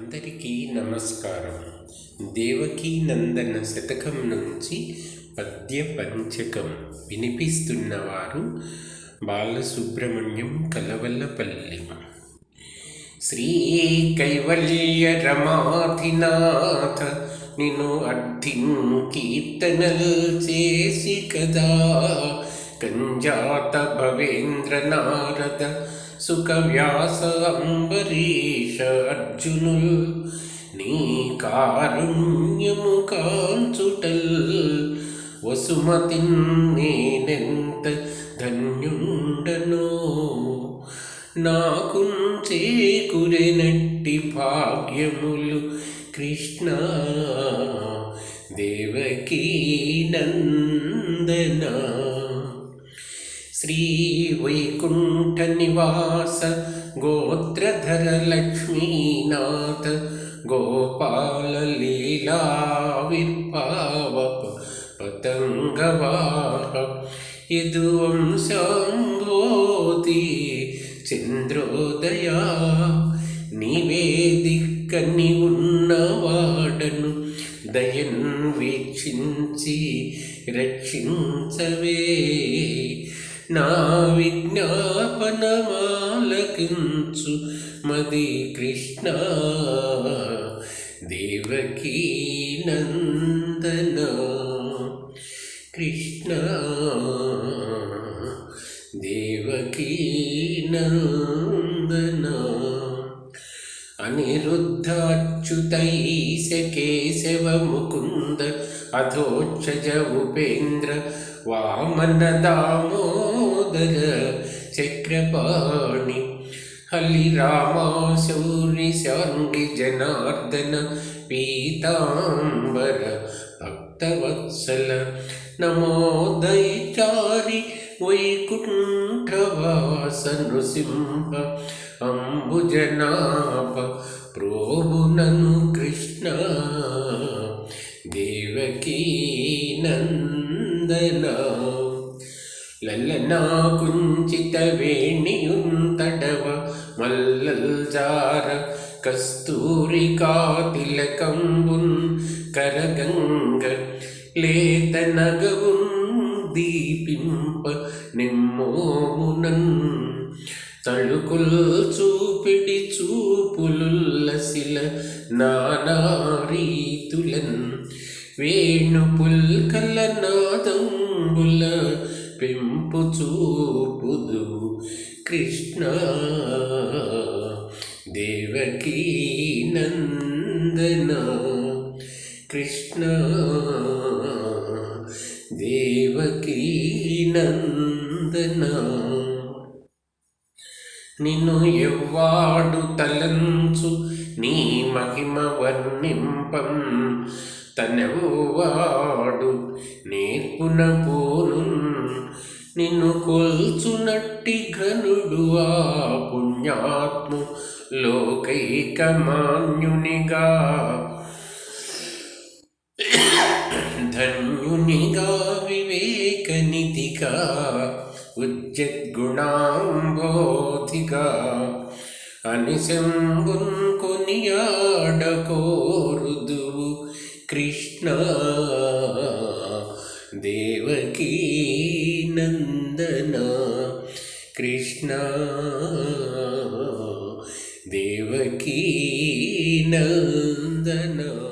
అందరికీ నమస్కారం. దేవకీ నందన శతకం నుంచి పద్య పంచకం వినిపిస్తున్నవారు బాలసుబ్రహ్మణ్యం కలవల్లపల్లి. శ్రీ కైవల్య రమాధినాథ నిను అర్థిం కీర్తనలు చేసి కదా. కంజాత భవేంద్ర నారద సుఖవ్యాస అంబరీష అర్జునుల్ నీ కారుణ్యము కాంచుటల్ వసుమతి నేనెంత ధన్యుండనో? నాకు చేకురెనట్టి భాగ్యములు కృష్ణ దేవకీ నందనా? శ్రీ వైకుంఠ నివాస గోత్రధర లక్ష్మీనాథ గోపాల లీలావిర్భావ పతంగవాహ యదువంశంభోతి చంద్రోదయా నివేదికని ఉన్నవాడను దయన్ వీక్షించి రక్షించవే నా విజ్ఞాపనమాలకించు మది కృష్ణ దేవకీ నందన. కృష్ణ దేవకీ నందన అనిరుద్ధాచ్యుతైశ కేశవ ముకుంద అధోక్షజ ఉపేంద్ర వామన దామోదర చక్రపాణి హలి రామా శౌరి శాంగి జనార్దన పీతాంబర భక్తవత్సల నమోదయచారి వైకుంఠవాస నృసింహ అంబుజనాభ ప్రోభునను కృష్ణ దేవకీ నందన లల్లనా కుంచిత వేణియుంతడవ మల్లల్జార కస్తూరికా తిలకంబున్ కరగంగ లేత నగవున్ దీపింప నిమ్మోమునన్ తణుకుల్ చూపిడి చూపులుల్లసిల నానారీతులన్ వేణుపుల్ కల నాదంబుల పెంపు చూపుదు కృష్ణ దేవకీ నందన కృష్ణ దేవకీ నందన నిన్ను ఎవ్వాడు తలంచు నీ మహిమ వర్ణింపం. తనెవ్వాడు నేర్పున పోను నిన్ను కొల్చునట్టి ఘనుడు ఆ పుణ్యాత్ము లోకైకమాన్యునిగా. ధన్యునిగా వివేకనిధిగా ఉజ్జద్గుణాంబోధిగా అనిశంబున్ కొనియాడకోరుదువు కృష్ణ. దేవకీ నందన కృష్ణ. దేవకీ నందనా